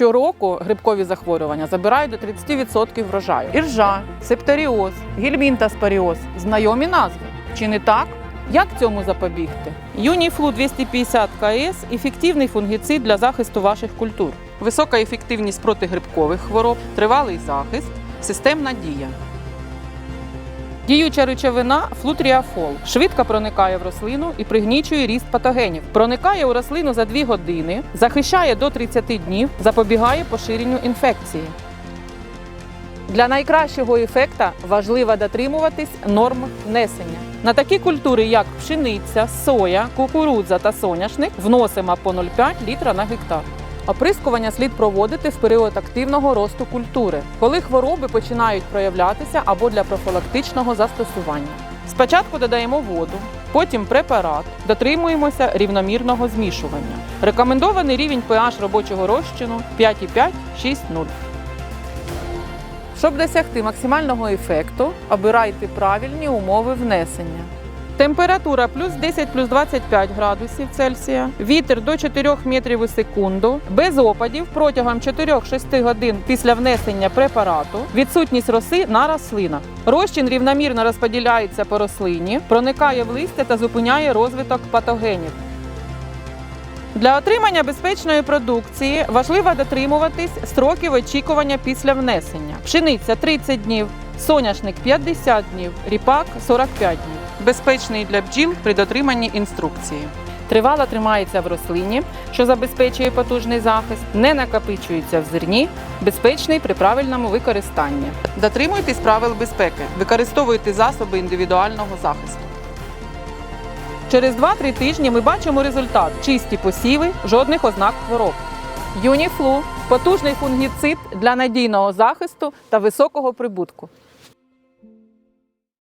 Щороку грибкові захворювання забирають до 30% врожаю. Іржа, септоріоз, гельмінтаспоріоз – знайомі назви. Чи не так? Як цьому запобігти? Юніфлу 250 КС – ефективний фунгіцид для захисту ваших культур. Висока ефективність проти грибкових хвороб, тривалий захист, системна дія. Діюча речовина флутріафол швидко проникає в рослину і пригнічує ріст патогенів. Проникає у рослину за 2 години, захищає до 30 днів, запобігає поширенню інфекції. Для найкращого ефекта важливо дотримуватись норм внесення. На такі культури, як пшениця, соя, кукурудза та соняшник, вносимо по 0,5 літра на гектар. Оприскування слід проводити в період активного росту культури, коли хвороби починають проявлятися або для профілактичного застосування. Спочатку додаємо воду, потім препарат, дотримуємося рівномірного змішування. Рекомендований рівень pH робочого розчину 5,5-6,0. Щоб досягти максимального ефекту, обирайте правильні умови внесення. Температура плюс 10 плюс 25 градусів Цельсія, вітер до 4 метрів у секунду, без опадів протягом 4-6 годин після внесення препарату, відсутність роси на рослинах. Розчин рівномірно розподіляється по рослині, проникає в листя та зупиняє розвиток патогенів. Для отримання безпечної продукції важливо дотримуватись строків очікування після внесення. Пшениця 30 днів, соняшник 50 днів, ріпак 45 днів. Безпечний для бджіл при дотриманні інструкції. Тривало тримається в рослині, що забезпечує потужний захист, не накопичується в зерні, безпечний при правильному використанні. Дотримуйтесь правил безпеки, використовуйте засоби індивідуального захисту. Через 2-3 тижні ми бачимо результат: чисті посіви, жодних ознак хвороб. Юніфлу потужний фунгіцид для надійного захисту та високого прибутку.